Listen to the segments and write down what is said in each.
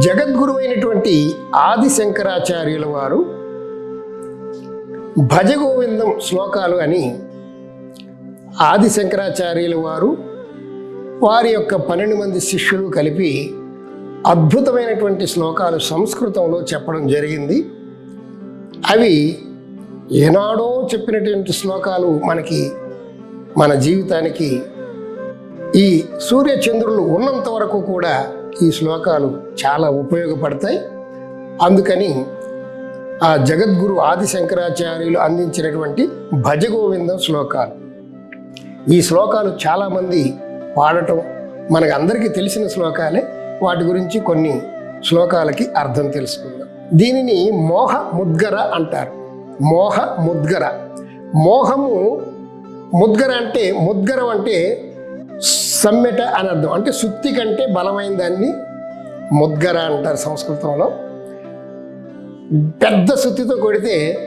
జగద్గురువైనటువంటి ఆది శంకరాచార్యుల వారు భజగోవిందం శ్లోకాలు అని ఆది శంకరాచార్యుల వారు వారి యొక్క పన్నెండు మంది శిష్యులు కలిపి అద్భుతమైనటువంటి శ్లోకాలు సంస్కృతంలో చెప్పడం జరిగింది. అవి ఏనాడో చెప్పినటువంటి శ్లోకాలు మనకి మన జీవితానికి ఈ సూర్యచంద్రులు ఉన్నంత వరకు కూడా ఈ శ్లోకాలు చాలా ఉపయోగపడతాయి. అందుకని ఆ జగద్గురు ఆది శంకరాచార్యులు అందించినటువంటి భజగోవిందం శ్లోకాలు. ఈ శ్లోకాలు చాలామంది పాడటం మనకు అందరికీ తెలిసిన శ్లోకాలే. వాటి గురించి కొన్ని శ్లోకాలకి అర్థం తెలుసుకుందాం. దీనిని మోహ ముద్గర అంటారు. మోహ ముద్గర. మోహము ముద్గర అంటే ముద్గరం అంటే సమ్మెట అని అర్థం. అంటే సుత్తి కంటే బలమైన దాన్ని ముద్గర అంటారు సంస్కృతంలో. పెద్ద సుత్తితో కొడితే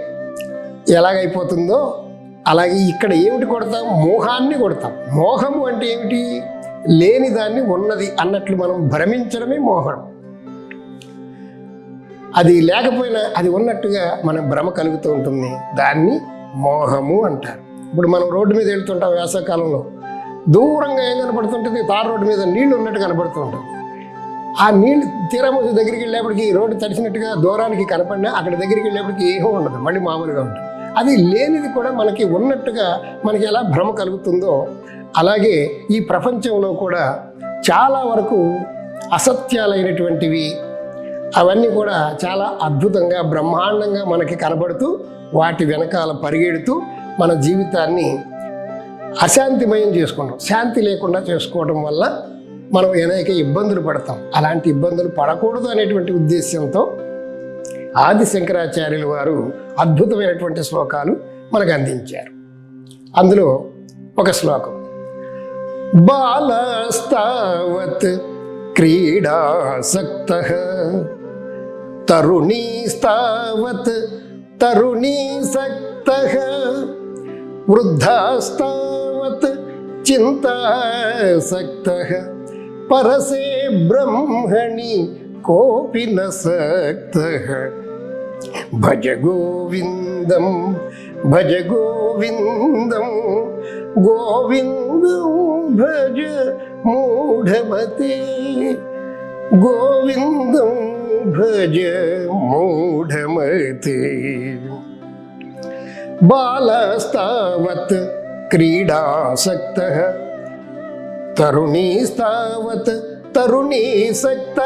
ఎలాగైపోతుందో అలాగే ఇక్కడ ఏమిటి కొడతాం? మోహాన్ని కొడతాం. మోహము అంటే ఏమిటి? లేని దాన్ని ఉన్నది అన్నట్లు మనం భ్రమించడమే మోహం. అది లేకపోయినా అది ఉన్నట్టుగా మన భ్రమ కలుగుతూ ఉంటుంది. దాన్ని మోహము అంటారు. ఇప్పుడు మనం రోడ్డు మీద వెళ్తుంటాం వేసవకాలంలో. దూరంగా ఏం కనపడుతుంటుంది? తార్ రోడ్డు మీద నీళ్ళు ఉన్నట్టు కనబడుతుంటుంది ఆ నీళ్ళు తీరం దగ్గరికి వెళ్ళేప్పటికి రోడ్డు తడిసినట్టుగా దూరానికి కనపడినా అక్కడ దగ్గరికి వెళ్ళేప్పటికి ఏమీ ఉండదు. మళ్ళీ మామూలుగా ఉంటుంది. అది లేనిది కూడా మనకి ఉన్నట్టుగా మనకి ఎలా భ్రమ కలుగుతుందో అలాగే ఈ ప్రపంచంలో కూడా చాలా వరకు అసత్యాలైనటువంటివి అవన్నీ కూడా చాలా అద్భుతంగా బ్రహ్మాండంగా మనకి కనబడుతూ వాటి వెనకాల పరిగెడుతూ మన జీవితాన్ని అశాంతిమయం చేసుకుంటాం శాంతి లేకుండా చేసుకోవడం వల్ల మనం అనేక ఇబ్బందులు పడతాం. అలాంటి ఇబ్బందులు పడకూడదు అనేటువంటి ఉద్దేశంతో ఆది శంకరాచార్యులు వారు అద్భుతమైనటువంటి శ్లోకాలు మనకు అందించారు. అందులో ఒక శ్లోకం బాలస్తావత్ క్రీడాసక్త తరుణీస్తావత్ తరుణీసక్త వృద్ధాస్తావత్ चिन्तासक्तः परसे ब्रह्मणि कोऽपि न सक्तः। भज गोविन्दं भज गोविन्दं गोविन्दं भज मूढमते। गोविन्दं भज मूढमते। बालस्तावत् క్రీడాసక్త తరుణీస్తావత్ తరుణీసక్త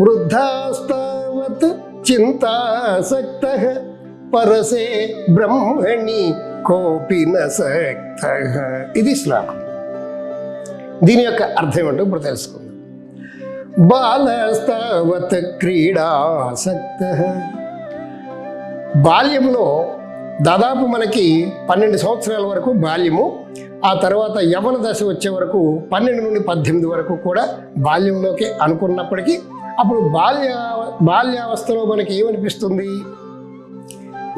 వృద్ధాస్తావత్ చింతాసక్త పరసే బ్రహ్మణి కోపి నసక్త ఇది శ్లోకం. దీని యొక్క అర్థం ఏమిటో ఇప్పుడు తెలుసుకుందాం. బాలస్తావత్ క్రీడాసక్త. బాల్యంలో దాదాపు మనకి పన్నెండు సంవత్సరాల వరకు బాల్యము ఆ తర్వాత యవన దశ వచ్చే వరకు పన్నెండు నుండి పద్దెనిమిది వరకు కూడా బాల్యంలోకి అనుకున్నప్పటికీ అప్పుడు బాల్య బాల్యావస్థలో మనకి ఏమనిపిస్తుంది?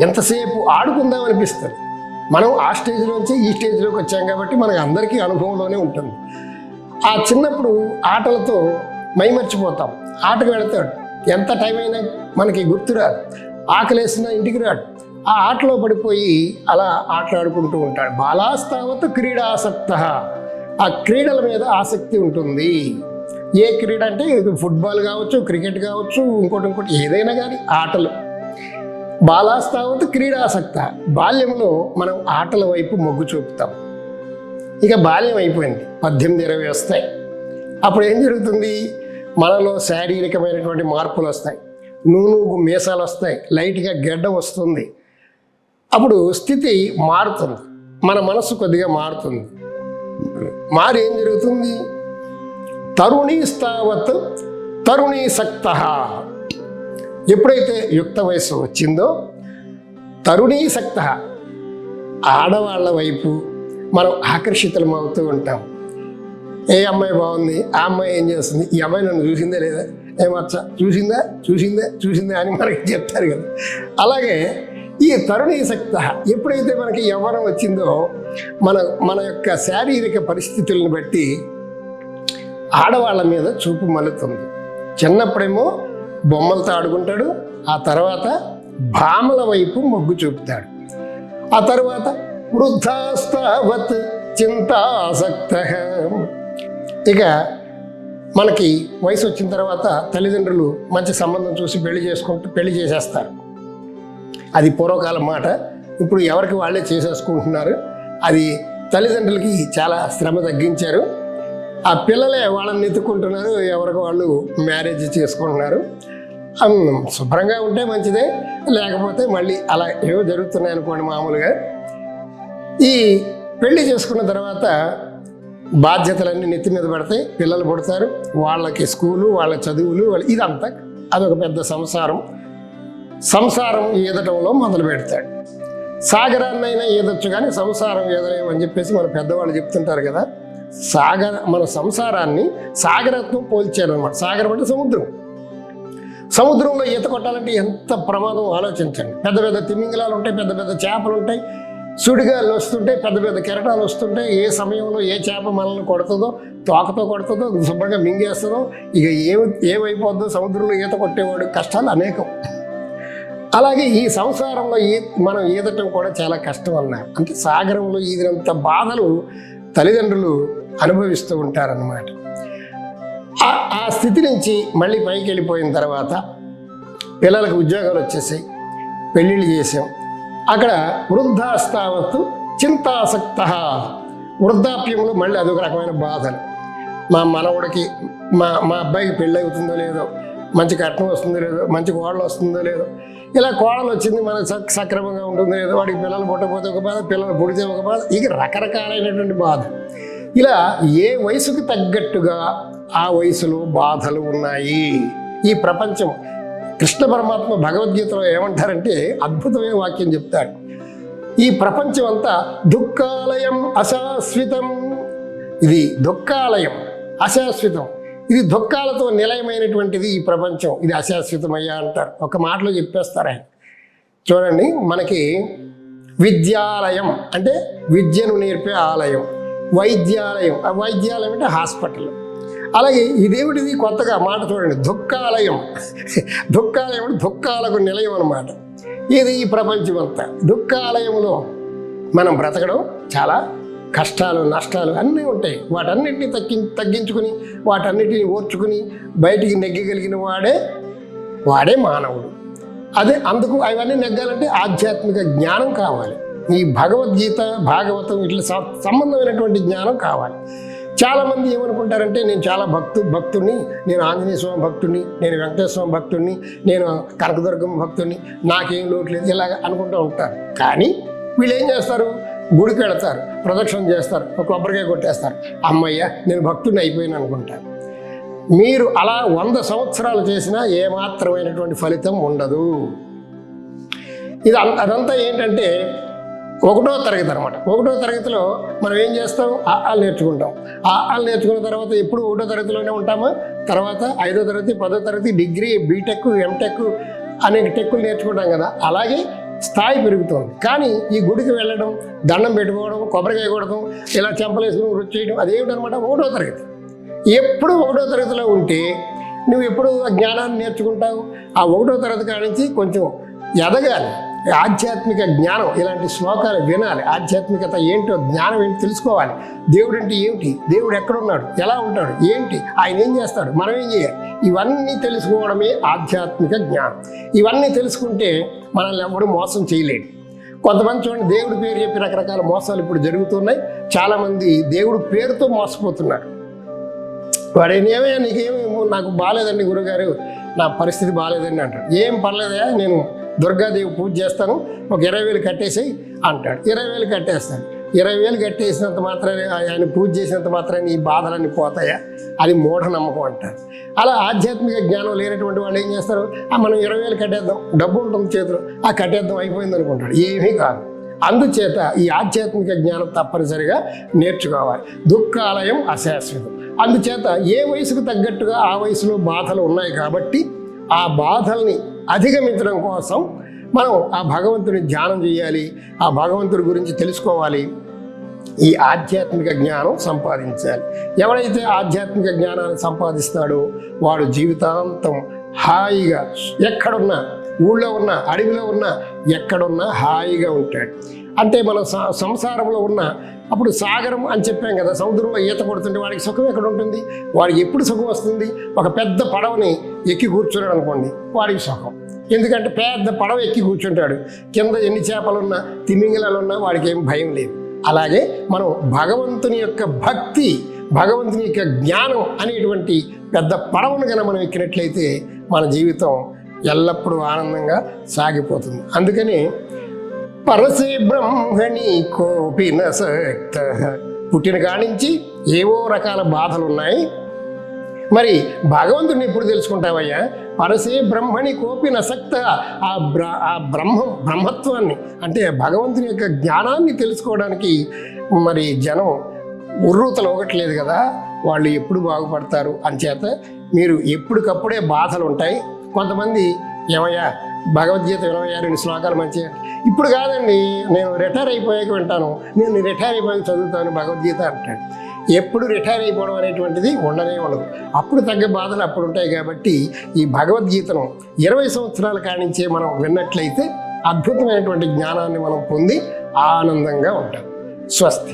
ఎంతసేపు ఆడుకుందాం అనిపిస్తుంది. మనం ఆ స్టేజ్లోంచి ఈ స్టేజ్లోకి వచ్చాం కాబట్టి మనకు అందరికీ అనుభవంలోనే ఉంటుంది. ఆ చిన్నప్పుడు ఆటలతో మైమర్చిపోతాం. ఆటకు వెళతాడు. ఎంత టైం అయినా మనకి గుర్తురాదు ఆకలేసిన ఇంటికి రాడు. ఆ ఆటలో పడిపోయి అలా ఆటలాడుకుంటూ ఉంటాడు. బాలాస్తావత్ క్రీడాసక్త. ఆ క్రీడల మీద ఆసక్తి ఉంటుంది. ఏ క్రీడ అంటే ఫుట్బాల్ కావచ్చు క్రికెట్ కావచ్చు ఇంకోటి ఇంకోటి ఏదైనా కానీ ఆటలు. బాలాస్తావత్ క్రీడాసక్త. బాల్యంలో మనం ఆటల వైపు మొగ్గు చూపుతాం. ఇక బాల్యం అయిపోయింది. పద్దెనిమిది ఇరవై వస్తాయి. అప్పుడు ఏం జరుగుతుంది? మనలో శారీరకమైనటువంటి మార్పులు వస్తాయి. నూనె మీసాలు వస్తాయి. లైట్గా గెడ్డ వస్తుంది. అప్పుడు స్థితి మారుతుంది. మన మనసు కొద్దిగా మారుతుంది. మారి ఏం జరుగుతుంది? తరుణీ స్థావత్ తరుణీ సక్త. ఎప్పుడైతే యుక్త వయసు వచ్చిందో తరుణీ సక్త. ఆడవాళ్ళ వైపు మనం ఆకర్షితులం అవుతూ ఉంటాం. ఏ అమ్మాయి బాగుంది? ఆ అమ్మాయి ఏం చేస్తుంది? ఈ అమ్మాయి నన్ను చూసిందా లేదా? ఏమచ్చా చూసిందా? చూసిందా? చూసిందా అని మనకి చెప్తారు కదా. అలాగే ఈ తరుణీ ఎప్పుడైతే మనకి యవ్వనం వచ్చిందో మన మన యొక్క శారీరక పరిస్థితులను బట్టి ఆడవాళ్ళ మీద చూపు మలుతుంది చిన్నప్పుడేమో బొమ్మలతో ఆడుకుంటాడు ఆ తర్వాత భామల వైపు మొగ్గు చూపుతాడు. ఆ తర్వాత వృద్ధాస్తావత్ చింతాసక్త. ఇక మనకి వయసు వచ్చిన తర్వాత తల్లిదండ్రులు మంచి సంబంధం చూసి పెళ్ళి చేసుకుంటూ పెళ్ళి చేసేస్తారు. అది పూర్వకాలం మాట. ఇప్పుడు ఎవరికి వాళ్ళే చేసేసుకుంటున్నారు? అది తల్లిదండ్రులకి చాలా శ్రమ తగ్గించారు. ఆ పిల్లలే వాళ్ళని నెత్తుకుంటున్నారు ఎవరికి వాళ్ళు మ్యారేజ్ చేసుకుంటున్నారు. శుభ్రంగా ఉంటే మంచిదే లేకపోతే మళ్ళీ అలా ఏవో జరుగుతున్నాయి అనుకోండి మామూలుగా. ఈ పెళ్ళి చేసుకున్న తర్వాత బాధ్యతలన్నీ నెత్తి మీద పడతాయి పిల్లలు పుడతారు వాళ్ళకి స్కూలు వాళ్ళ చదువులు వాళ్ళ ఇదంతా అదొక పెద్ద సంసారం. సంసారం ఈదటంలో మొదలు పెడతాడు. సాగరాన్నైనా ఈదొచ్చు కానీ సంసారం ఈదలేము చెప్పేసి మన పెద్దవాళ్ళు చెప్తుంటారు కదా. సాగర మన సంసారాన్ని సాగరత్వం పోల్చారనమాట సాగరం అంటే సముద్రం. సముద్రంలో ఈత కొట్టాలంటే ఎంత ప్రమాదం ఆలోచించండి. పెద్ద పెద్ద తిమింగలాలు ఉంటాయి పెద్ద పెద్ద చేపలు ఉంటాయి సుడిగాలు వస్తుంటాయి పెద్ద పెద్ద కెరటాలు వస్తుంటాయి. ఏ సమయంలో ఏ చేప మనల్ని కొడుతుందో తోకతో కొడుతుందో శుభ్రంగా మింగేస్తుందో ఇక ఏ ఏమైపోద్దో సముద్రంలో ఈత కొట్టేవాడు కష్టాలు అనేకం. అలాగే ఈ సంసారంలో ఈ మనం ఈదటం కూడా చాలా కష్టం అన్నారు అంటే సాగరంలో ఈదినంత బాధలు తల్లిదండ్రులు అనుభవిస్తూ ఉంటారన్నమాట. ఆ- స్థితి నుంచి మళ్ళీ పైకి వెళ్ళిపోయిన తర్వాత పిల్లలకు ఉద్యోగాలు వచ్చేసాయి. పెళ్ళిళ్ళు చేసాం అక్కడ వృద్ధాస్తావత్తు చింతాసక్త. వృద్ధాప్యంలో మళ్ళీ అదొక రకమైన బాధలు. మా మనవడికి మా మా అబ్బాయికి పెళ్ళి అవుతుందో లేదో మంచి కట్నం వస్తుందో లేదో మంచి కోడలు వస్తుందో లేదో. ఇలా కోడలు వచ్చింది మన సక్రమంగా ఉంటుందో లేదో వాడికి పిల్లలు పుట్టకపోతే ఒక బాధ పిల్లలు పుడితే ఒక బాధ ఇక రకరకాలైనటువంటి బాధ. ఇలా ఏ వయసుకు తగ్గట్టుగా ఆ వయసులో బాధలు ఉన్నాయి? ఈ ప్రపంచం కృష్ణ పరమాత్మ భగవద్గీతలో ఏమంటారంటే అద్భుతమైన వాక్యం చెప్తాడు. ఈ ప్రపంచం అంతా దుఃఖాలయం అశాశ్వతం. ఇది దుఃఖాలయం అశాశ్వతం. ఇది దుఃఖాలతో నిలయమైనటువంటిది ఈ ప్రపంచం. ఇది అశాశ్వతమయ్యా అంటారు. ఒక మాటలో చెప్పేస్తారు ఆయన. చూడండి మనకి విద్యాలయం అంటే విద్యను నేర్పే ఆలయం. వైద్యాలయం. ఆ వైద్యాలయం అంటే హాస్పిటల్. అలాగే ఇదేమిటిది కొత్తగా మాట చూడండి దుఃఖాలయం. దుఃఖాలయం అంటే దుఃఖాలకు నిలయం అన్నమాట. ఇది ఈ ప్రపంచం అంతా దుఃఖాలయంలో మనం బ్రతకడం చాలా కష్టాలు నష్టాలు అన్నీ ఉంటాయి. వాటన్నిటిని తగ్గి తగ్గించుకుని వాటన్నిటిని ఓర్చుకుని బయటికి నెగ్గగలిగిన వాడే వాడే మానవుడు. అదే అందుకు అవన్నీ నెగ్గాలంటే ఆధ్యాత్మిక జ్ఞానం కావాలి. ఈ భగవద్గీత భాగవతం ఇట్లా సంబంధమైనటువంటి జ్ఞానం కావాలి. చాలామంది ఏమనుకుంటారంటే నేను చాలా భక్తు భక్తుడిని నేను ఆంజనేయ స్వామి భక్తుడిని నేను వెంకటేశ్వర స్వామి భక్తుడిని నేను కనకదుర్గం భక్తుడిని నాకేం లోటు లేదు ఇలాగ అనుకుంటూ ఉంటారు. కానీ వీళ్ళు ఏం చేస్తారు? గుడికి వెళతారు ప్రదక్షిణ చేస్తారు ఒక కొబ్బరికాయ కొట్టేస్తారు. అమ్మయ్య నేను భక్తుడిని అయిపోయాను అనుకుంటాను మీరు అలా వంద సంవత్సరాలు చేసినా ఏమాత్రమైనటువంటి ఫలితం ఉండదు. ఇది అంత అదంతా ఏంటంటే ఒకటో తరగతి అనమాట ఒకటో తరగతిలో మనం ఏం చేస్తాం? ఆలు నేర్చుకుంటాం. ఆలు నేర్చుకున్న తర్వాత ఎప్పుడు ఒకటో తరగతిలోనే ఉంటాము. తర్వాత ఐదో తరగతి పదో తరగతి డిగ్రీ బీటెక్ ఎంటెక్ అనేక టెక్కులు నేర్చుకుంటాం కదా. అలాగే స్థాయి పెరుగుతోంది. కానీ ఈ గుడికి వెళ్ళడం దండం పెట్టుకోవడం కొబ్బరికాయ కొడడం ఇలా చెంపలేసుకుని వృత్తి చేయడం అదేమిటనమాట ఒకటో తరగతి. ఎప్పుడు ఒకటో తరగతిలో ఉంటే నువ్వు ఎప్పుడు ఆ జ్ఞానాన్ని నేర్చుకుంటావు? ఆ ఒకటో తరగతి కాడ నుంచి కొంచెం ఎదగాలి. ఆధ్యాత్మిక జ్ఞానం ఇలాంటి శ్లోకాలు వినాలి. ఆధ్యాత్మికత ఏంటో జ్ఞానం ఏంటి తెలుసుకోవాలి. దేవుడు అంటే ఏమిటి? దేవుడు ఎక్కడున్నాడు? ఎలా ఉంటాడు? ఏంటి? ఆయన ఏం చేస్తాడు? మనం ఏం చేయాలి? ఇవన్నీ తెలుసుకోవడమే ఆధ్యాత్మిక జ్ఞానం. ఇవన్నీ తెలుసుకుంటే మనల్ని ఎవడు మోసం చేయలేడు. కొంతమంది చూడండి దేవుడి పేరు చెప్పి రకరకాల మోసాలు ఇప్పుడు జరుగుతున్నాయి. చాలామంది దేవుడు పేరుతో మోసపోతున్నారు. వాడు ఏమయ్యా నీకేమేమో నాకు బాగాలేదండి గురుగారు నా పరిస్థితి బాగాలేదండి అంటాడు. ఏం పర్లేదయా నేను దుర్గాదేవి పూజ చేస్తాను ఒక ఇరవై వేలు కట్టేసి అంటాడు. ఇరవై వేలు కట్టేస్తాడు. ఇరవై వేలు కట్టేసినంత మాత్రమే ఆయన పూజ చేసినంత మాత్రమే ఈ బాధలన్నీ పోతాయా? అది మూఢనమ్మకం అంటారు అలా ఆధ్యాత్మిక జ్ఞానం లేనటువంటి వాళ్ళు ఏం చేస్తారు? మనం ఇరవై వేలు కట్టేద్దాం డబ్బు ఉంటుంది చేతిలో ఆ కట్టేద్దాం అయిపోయింది అనుకుంటాడు. ఏమీ కాదు. అందుచేత ఈ ఆధ్యాత్మిక జ్ఞానం తప్పనిసరిగా నేర్చుకోవాలి. దుఃఖాలయం అశాశ్వతం. అందుచేత ఏ వయసుకు తగ్గట్టుగా ఆ వయసులో బాధలు ఉన్నాయి కాబట్టి ఆ బాధల్ని అధిగమించడం కోసం మనం ఆ భగవంతుని ధ్యానం చేయాలి ఆ భగవంతుడి గురించి తెలుసుకోవాలి. ఈ ఆధ్యాత్మిక జ్ఞానం సంపాదించాలి. ఎవడైతే ఆధ్యాత్మిక జ్ఞానాన్ని సంపాదిస్తాడో వాడు జీవితాంతం హాయిగా ఎక్కడున్నా ఊళ్ళో ఉన్న అడవిలో ఉన్న ఎక్కడున్నా హాయిగా ఉంటాడు. అంటే మన స- సంసారంలో ఉన్న అప్పుడు సాగరం అని చెప్పాం కదా సముద్రంలో ఈత కొడుతుంటే వాడికి సుఖం ఎక్కడ ఉంటుంది? వాడికి ఎప్పుడు సుఖం వస్తుంది? ఒక పెద్ద పడవని ఎక్కి కూర్చున్నాడు అనుకోండి వాడికి సుఖం. ఎందుకంటే పెద్ద పడవ ఎక్కి కూర్చుంటాడు. కింద ఎన్ని చేపలున్నా తిమింగలాలున్నా వాడికి ఏం భయం లేదు. అలాగే మనం భగవంతుని యొక్క భక్తి భగవంతుని యొక్క జ్ఞానం అనేటువంటి పెద్ద పడవను కనుక మనం ఎక్కినట్లయితే మన జీవితం ఎల్లప్పుడూ ఆనందంగా సాగిపోతుంది. అందుకని పరసే బ్రహ్మణి కోపిన సక్త పుట్టిన కానించి ఏవో రకాల బాధలు ఉన్నాయి మరి భగవంతుడిని ఎప్పుడు తెలుసుకుంటావయ్యా? పరసే బ్రహ్మని కోపిన సక్త ఆ బ్ర ఆ బ్రహ్మ బ్రహ్మత్వాన్ని అంటే భగవంతుని యొక్క జ్ఞానాన్ని తెలుసుకోవడానికి మరి జనం ఉర్రూతలు ఒకట్లేదు కదా? వాళ్ళు ఎప్పుడు బాగుపడతారు? అంచేత మీరు ఎప్పటికప్పుడే బాధలు ఉంటాయి. కొంతమంది ఏమయ్యా భగవద్గీత ఇరవై ఆరు రెండు శ్లోకాలు మంచిగా ఇప్పుడు కాదండి నేను రిటైర్ అయిపోయాక వింటాను. నేను రిటైర్ అయిపోయాక చదువుతాను భగవద్గీత అంటాడు. ఎప్పుడు రిటైర్ అయిపోవడం అనేటువంటిది ఉండనే ఉండదు. అప్పుడు తగ్గ బాధలు అప్పుడు ఉంటాయి కాబట్టి ఈ భగవద్గీతను ఇరవై సంవత్సరాల కానించే మనం విన్నట్లయితే అద్భుతమైనటువంటి జ్ఞానాన్ని మనం పొంది ఆనందంగా ఉంటాం. స్వస్తి.